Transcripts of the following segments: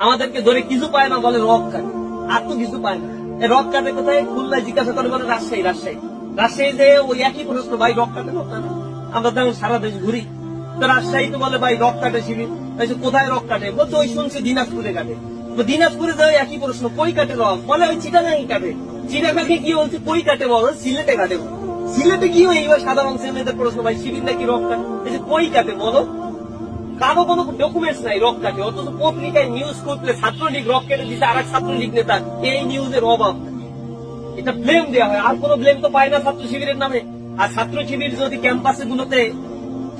আমাদেরকে ধরে কিছু পায় না বলে রক কাটে। আর তো কিছু পায় না। রক কাটে কোথায়? খুলনায় জিজ্ঞাসা করে বলে রাজশাহী রাজশাহী। রাজশাহী যে ওই একই প্রশ্ন ভাই রক কাটে রক কাটে আমরা তো সারা দেশ ঘুরি। তো রাজশাহী তো বলে, ভাই রক কাটে শিবির। কোথায় রক কাটে? বলছে, ওই শুনছি দিনাজপুরে কাটে। তো দিনাজপুরে যায় একই প্রশ্ন, কই কাটে রক? বলে, ওই চিটাগাঙ্গি কাটে। চিটাগাঙ্গে কি বলছে, কই কাটে বল? সিলেটে কাটে। সিলেটে কি এইবার সাধারণ ছেলেদের প্রশ্ন, ভাই শিবির নাকি রক কাটে? কই কাটে বলো? কারও কোনো ডকুমেন্টস নাই রক কাটে অথচ পত্রিকায় নিউজ করলে ছাত্রলীগ রক কেটে দিচ্ছে আর এক ছাত্রলীগ নেতা, এই নিউজের অভাব। এটা ব্লেম দেওয়া হয়। আর কোনো ব্লেম তো পায় না ছাত্র শিবিরের নামে। আর ছাত্র শিবির যদি ক্যাম্পাসে গুলোতে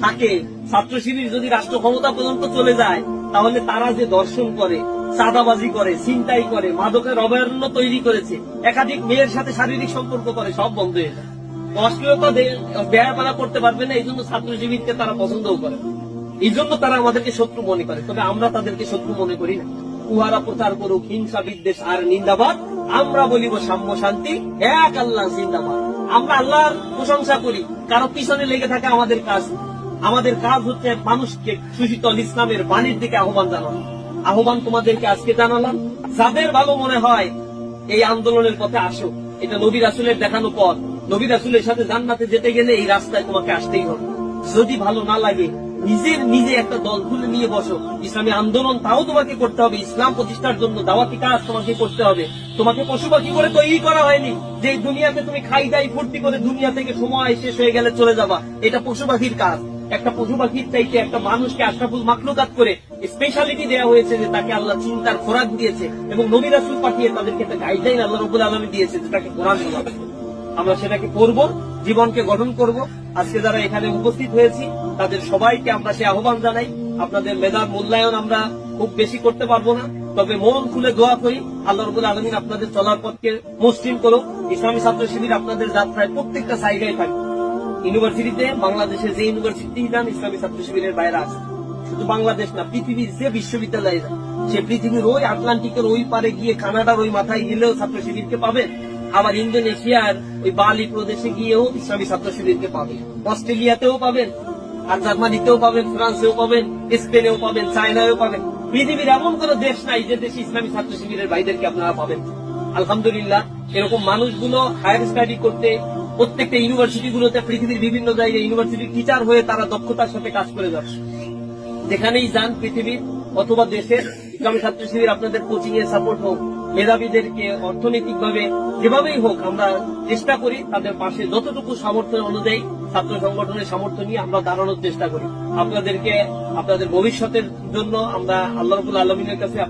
থাকে, ছাত্র শিবির যদি রাষ্ট্র ক্ষমতা পর্যন্ত চলে যায়, তাহলে তারা যে দর্শন করে, চাঁদাবাজি করে চিন্তাই করে, মাদকের অভয়ারণ্য তৈরি করেছে, একাধিক মেয়ের সাথে শারীরিক সম্পর্ক করে, সব বন্ধ হয়ে যায়। অশ্লীলতা ব্যয়াপালা করতে পারবে না এই জন্য ছাত্র শিবিরকে তারা পছন্দও করে। এই জন্য তারা আমাদেরকে শত্রু মনে করে। তবে আমরা তাদেরকে শত্রু মনে করি না। উহারা প্রচার করুক, হিংসা, বিদ্বেষ আর নিন্দাবাদ, আমরা বলিব সাম্য শান্তি, এক আল্লাহ জিন্দাবাদ। আমরা আল্লাহর প্রশংসা করি, কারও পিছনে লেগে থাকে আমাদের কাজ আমাদের কাজ হচ্ছে মানুষকে সুশীতল ইসলামের বাণীর দিকে আহ্বান জানানো। আহ্বান তোমাদেরকে আজকে জানালাম। যাদের ভালো মনে হয়, এই আন্দোলনের পথে আসো। এটা নবী রাসুলের দেখানো পথ। নবী রাসুলের সাথে জান্নাতে যেতে গেলে এই রাস্তায় তোমাকে আসতেই হবে। যদি ভালো না লাগে, নিজের নিজে একটা দল খুলে নিয়ে বসো। ইসলামী আন্দোলন তাও তোমাকে করতে হবে, ইসলাম প্রতিষ্ঠার জন্য দাওয়াতি কাজ তোমাকে করতে হবে। তোমাকে পশু পাখি করে তৈরি করা হয়নি যে দুনিয়াতে তুমি খাই দাই ফুর্তি করে দুনিয়া থেকে সময় শেষ হয়ে গেলে চলে যাবা। এটা পশু পাখির কাজ। একটা পশু পাখির চাইতে একটা মানুষকে আশরাফুল মাকলুকাত করে স্পেশালিটি দেওয়া হয়েছে যে তাকে আল্লাহ চিন্তার খোরাক দিয়েছে এবং নবী রাসুল পাঠিয়ে তাদেরকে একটা গাইডলাইন আল্লাহ রবুল আলমী দিয়েছে যে তাকে কোরআন হবে। আমরা সেটাকে করব, জীবনকে গঠন করব আজকে যারা এখানে উপস্থিত হয়েছি, তাদের সবাইকে আমরা সে আহ্বান জানাই। আপনাদের মেধার মূল্যায়ন আমরা খুব বেশি করতে পারব না। তবে মন খুলে দোয়া করি, আল্লাহ রবুল আলমিন আপনাদের চলার পথকে মসৃণ করুক। ইসলামী ছাত্র শিবির আপনাদের যাত্রায় প্রত্যেকটা জায়গায় থাকবে ইউনিভার্সিটিতে বাংলাদেশের যে ইউনিভার্সিটি যান ইসলামী ছাত্র শিবিরের বাইরে আছে। শুধু বাংলাদেশ না, পৃথিবীর যে বিশ্ববিদ্যালয় সে পৃথিবীর ওই আটলান্টিকের ওই পারে গিয়ে কানাডার ওই মাথায় গেলেও ছাত্র শিবিরকে পাবেন আবার ইন্দোনেশিয়ার ওই বালি প্রদেশে গিয়েও ইসলামী ছাত্র শিবিরকে পাবেন। অস্ট্রেলিয়াতেও পাবেন, আর জার্মানিতেও পাবেন, ফ্রান্সেও পাবেন, স্পেনেও পাবেন, চায়নায়ও পাবেন। পৃথিবীর এমন কোন দেশ নাই যে দেশে ইসলামী ছাত্র শিবিরের ভাইদেরকে আপনারা পাবেন। আলহামদুলিল্লাহ, এরকম মানুষগুলো হায়ার স্টাডি করতে প্রত্যেকটা ইউনিভার্সিটি গুলোতে পৃথিবীর বিভিন্ন জায়গায় ইউনিভার্সিটির টিচার হয়ে তারা দক্ষতার সাথে কাজ করে যাচ্ছে। যেখানেই যান পৃথিবীর অথবা দেশের ইসলামী ছাত্র শিবির আপনাদের কোচিং এর সাপোর্ট হোক মেধাবীদেরকে অর্থনৈতিক ভাবে যেভাবেই হোক আমরা চেষ্টা করি তাদের পাশে যতটুকু সামর্থ্য অনুযায়ী ছাত্র সংগঠনের সামর্থ্য নিয়ে আমরা দাঁড়ানোর চেষ্টা করি। আপনাদেরকে, আপনাদের ভবিষ্যতের জন্য আমরা আল্লাহবুল আলমিনের কাছে